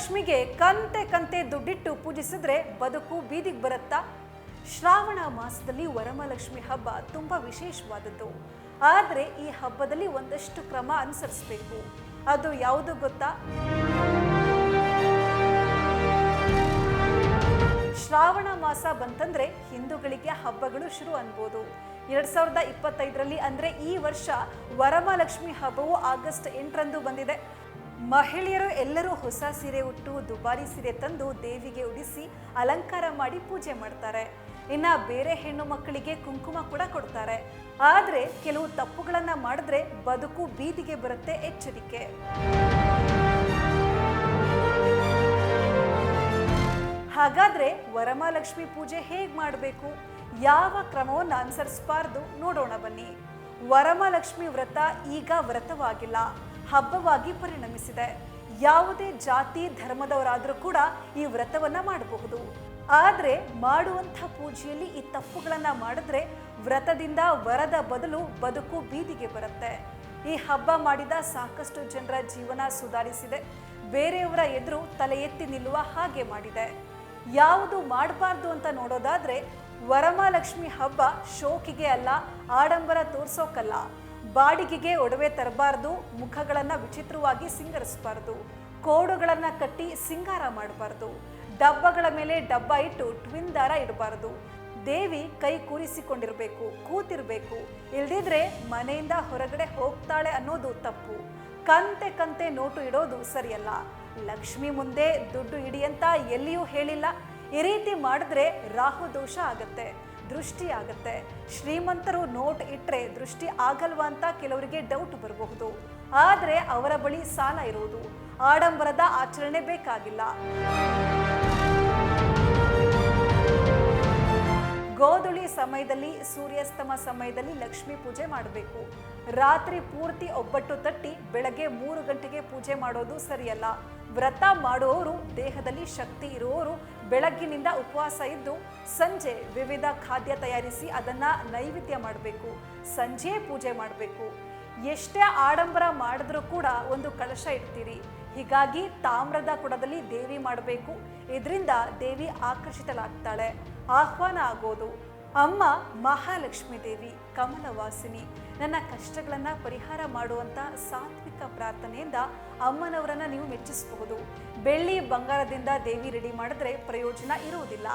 ವರಮಹಾಲಕ್ಷ್ಮಿಗೆ ಕಂತೆ ಕಂತೆ ದುಡ್ಡಿಟ್ಟು ಪೂಜಿಸಿದ್ರೆ ಬದುಕು ಬೀದಿಗೆ ಬರುತ್ತಾ? ಶ್ರಾವಣ ಮಾಸದಲ್ಲಿ ವರಮಹಾಲಕ್ಷ್ಮಿ ಹಬ್ಬ ತುಂಬ ವಿಶೇಷವಾದದ್ದು. ಆದರೆ ಈ ಹಬ್ಬದಲ್ಲಿ ಒಂದಷ್ಟು ಕ್ರಮ ಅನುಸರಿಸಬೇಕು. ಅದು ಯಾವುದು ಗೊತ್ತಾ? ಶ್ರಾವಣ ಮಾಸ ಬಂತಂದ್ರೆ ಹಿಂದೂಗಳಿಗೆ ಹಬ್ಬಗಳು ಶುರು ಅನ್ಬೋದು. ಎರಡ್ ಸಾವಿರದ ಇಪ್ಪತ್ತೈದರಲ್ಲಿ ಅಂದ್ರೆ ಈ ವರ್ಷ ವರಮಹಾಲಕ್ಷ್ಮಿ ಹಬ್ಬವು ಆಗಸ್ಟ್ ಎಂಟರಂದು ಬಂದಿದೆ. ಮಹಿಳೆಯರು ಎಲ್ಲರೂ ಹೊಸ ಸೀರೆ ಉಟ್ಟು ದುಬಾರಿ ಸೀರೆ ತಂದು ದೇವಿಗೆ ಉಡಿಸಿ ಅಲಂಕಾರ ಮಾಡಿ ಪೂಜೆ ಮಾಡ್ತಾರೆ. ಇನ್ನ ಬೇರೆ ಹೆಣ್ಣು ಮಕ್ಕಳಿಗೆ ಕುಂಕುಮ ಕೂಡ ಕೊಡ್ತಾರೆ. ಆದ್ರೆ ಕೆಲವು ತಪ್ಪುಗಳನ್ನ ಮಾಡಿದ್ರೆ ಬದುಕು ಬೀದಿಗೆ ಬರುತ್ತೆ ಎಚ್ಚರಿಕೆ. ಹಾಗಾದ್ರೆ ವರಮಹಾಲಕ್ಷ್ಮಿ ಪೂಜೆ ಹೇಗೆ ಮಾಡಬೇಕು? ಯಾವ ಕ್ರಮವನ್ನು ಅನುಸರಿಸಬಾರ್ದು ನೋಡೋಣ ಬನ್ನಿ. ವರಮಹಾಲಕ್ಷ್ಮಿ ವ್ರತ ಈಗ ವ್ರತವಾಗಿಲ್ಲ. ಹಬ್ಬವಾಗಿ ಪರಿಣಮಿಸಿದೆ. ಯಾವುದೇ ಜಾತಿ, ಧರ್ಮದವರಾದರೂ ಕೂಡ ಈ ವ್ರತವನ್ನ ಮಾಡಬಹುದು. ಆದರೆ ಮಾಡುವಂಥ ಪೂಜೆಯಲ್ಲಿ ಈ ತಪ್ಪುಗಳನ್ನ ಮಾಡಿದ್ರೆ ವ್ರತದಿಂದ ವರದ ಬದಲು ಬದುಕು ಬೀದಿಗೆ ಬರುತ್ತೆ. ಈ ಹಬ್ಬ ಮಾಡಿದ ಸಾಕಷ್ಟು ಜನರ ಜೀವನ ಸುಧಾರಿಸಿದೆ. ಬೇರೆಯವರ ಎದುರು ತಲೆ ಎತ್ತಿ ನಿಲ್ಲುವ ಹಾಗೆ ಮಾಡಿದೆ. ಯಾವುದು ಮಾಡಬಾರ್ದು ಅಂತ ನೋಡೋದಾದ್ರೆ ವರಮಹಾಲಕ್ಷ್ಮಿ ಹಬ್ಬ ಶೋಕಿಗೆ ಅಲ್ಲ, ಆಡಂಬರ ತೋರ್ಸೋಕಲ್ಲ. ಬಾಡಿಗೆಗೆ ಒಡವೆ ತರಬಾರ್ದು, ಮುಖಗಳನ್ನು ವಿಚಿತ್ರವಾಗಿ ಸಿಂಗರಿಸಬಾರ್ದು, ಕೋಡುಗಳನ್ನು ಕಟ್ಟಿ ಸಿಂಗಾರ ಮಾಡಬಾರ್ದು, ಡಬ್ಬಗಳ ಮೇಲೆ ಡಬ್ಬ ಇಟ್ಟು ಟ್ವಿನ್ ದಾರ ಇಡಬಾರ್ದು. ದೇವಿ ಕೈ ಕೂರಿಸಿಕೊಂಡಿರಬೇಕು, ಕೂತಿರಬೇಕು. ಇಲ್ದಿದ್ರೆ ಮನೆಯಿಂದ ಹೊರಗಡೆ ಹೋಗ್ತಾಳೆ ಅನ್ನೋದು ತಪ್ಪು. ಕಂತೆ ಕಂತೆ ನೋಟು ಇಡೋದು ಸರಿಯಲ್ಲ. ಲಕ್ಷ್ಮಿ ಮುಂದೆ ದುಡ್ಡು ಇಡಿ ಅಂತ ಎಲ್ಲಿಯೂ ಹೇಳಿಲ್ಲ. ಈ ರೀತಿ ಮಾಡಿದ್ರೆ ರಾಹು ದೋಷ ಆಗತ್ತೆ. ದೃಷ್ಟಿ ಆಗುತ್ತೆ ಶ್ರೀಮಂತರು ನೋಟ್ ಇಟ್ಟರೆ ದೃಷ್ಟಿ ಆಗಲ್ವಾ ಅಂತ ಕೆಲವರಿಗೆ ಡೌಟ್ ಬರಬಹುದು. ಆದರೆ ಅವರ ಬಳಿ ಸಾಲ ಇರುವುದು. ಆಡಂಬರದ ಆಚರಣೆ ಬೇಕಾಗಿಲ್ಲ. ಗೋಧುಳಿ ಸಮಯದಲ್ಲಿ, ಸೂರ್ಯಾಸ್ತಮ ಸಮಯದಲ್ಲಿ ಲಕ್ಷ್ಮೀ ಪೂಜೆ ಮಾಡಬೇಕು. ರಾತ್ರಿ ಪೂರ್ತಿ ಒಬ್ಬಟ್ಟು ತಟ್ಟಿ ಬೆಳಗ್ಗೆ ಮೂರು ಗಂಟೆಗೆ ಪೂಜೆ ಮಾಡೋದು ಸರಿಯಲ್ಲ. ವ್ರತ ಮಾಡುವವರು, ದೇಹದಲ್ಲಿ ಶಕ್ತಿ ಇರುವವರು, ಬೆಳಗ್ಗಿನಿಂದ ಉಪವಾಸ ಇದ್ದು ಸಂಜೆ ವಿವಿಧ ಖಾದ್ಯ ತಯಾರಿಸಿ ಅದನ್ನ ನೈವೇದ್ಯ ಮಾಡಬೇಕು, ಸಂಜೆ ಪೂಜೆ ಮಾಡಬೇಕು. ಎಷ್ಟೇ ಆಡಂಬರ ಮಾಡಿದ್ರೂ ಕೂಡ ಒಂದು ಕಳಶ ಇಡ್ತೀರಿ. ಹೀಗಾಗಿ ತಾಮ್ರದ ಕುಡದಲ್ಲಿ ದೇವಿ ಮಾಡಬೇಕು. ಇದರಿಂದ ದೇವಿ ಆಕರ್ಷಿತಳಾಗ್ತಾಳೆ. ಆಹ್ವಾನ ಆಗೋದು. ಅಮ್ಮ ಮಹಾಲಕ್ಷ್ಮಿ ದೇವಿ, ಕಮಲವಾಸಿನಿ, ನನ್ನ ಕಷ್ಟಗಳನ್ನು ಪರಿಹಾರ ಮಾಡುವಂಥ ಸಾತ್ವಿಕ ಪ್ರಾರ್ಥನೆಯಿಂದ ಅಮ್ಮನವರನ್ನ ನೀವು ಮೆಚ್ಚಿಸಬಹುದು. ಬೆಳ್ಳಿ ಬಂಗಾರದಿಂದ ದೇವಿ ರೆಡಿ ಮಾಡಿದ್ರೆ ಪ್ರಯೋಜನ ಇರುವುದಿಲ್ಲ.